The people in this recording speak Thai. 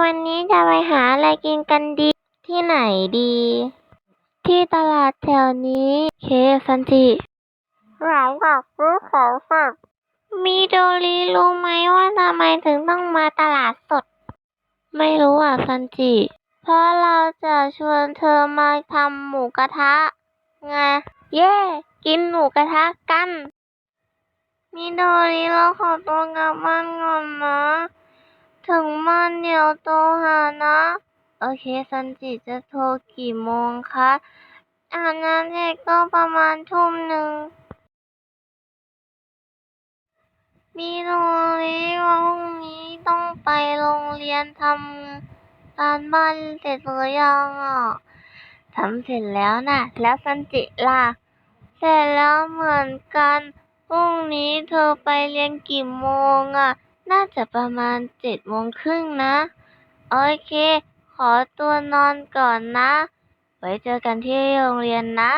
วันนี้จะไปหาอะไรกินกันดี ที่ไหนดี ที่ตลาดแถวนี้ เคซันจิหลังจากซื้อของเสร็จมีโดรีรู้ไหมว่าทำไมถึงต้องมาตลาดสด ไม่รู้อะซันจิ เพราะเราจะชวนเธอมาทำหมูกระทะไงเย้กินหมูกระทะกัน มีโดรีเราขอตัวกลับบ้านก่อนนะ ถึงบ้านเดี๋ยวโทรหานะ โอเคซันจิจะโทรกี่โมงคะอานงานเสร็จก็ประมาณทุ่มหนึ่งมีโดรีว่าพรุ่งนี้ต้องไปโรงเรียนทำการบ้านเสร็จหรือยังอะทำเสร็จแล้วน่ะแล้วซันจิล่ะ เสร็จแล้วเหมือนกัน พรุ่งนี้เธอไปเรียนกี่โมงอะ น่าจะประมาณเจ็ดโมงครึ่งนะ โอเค ขอตัวนอนก่อนนะ ไว้เจอกันที่โรงเรียนนะ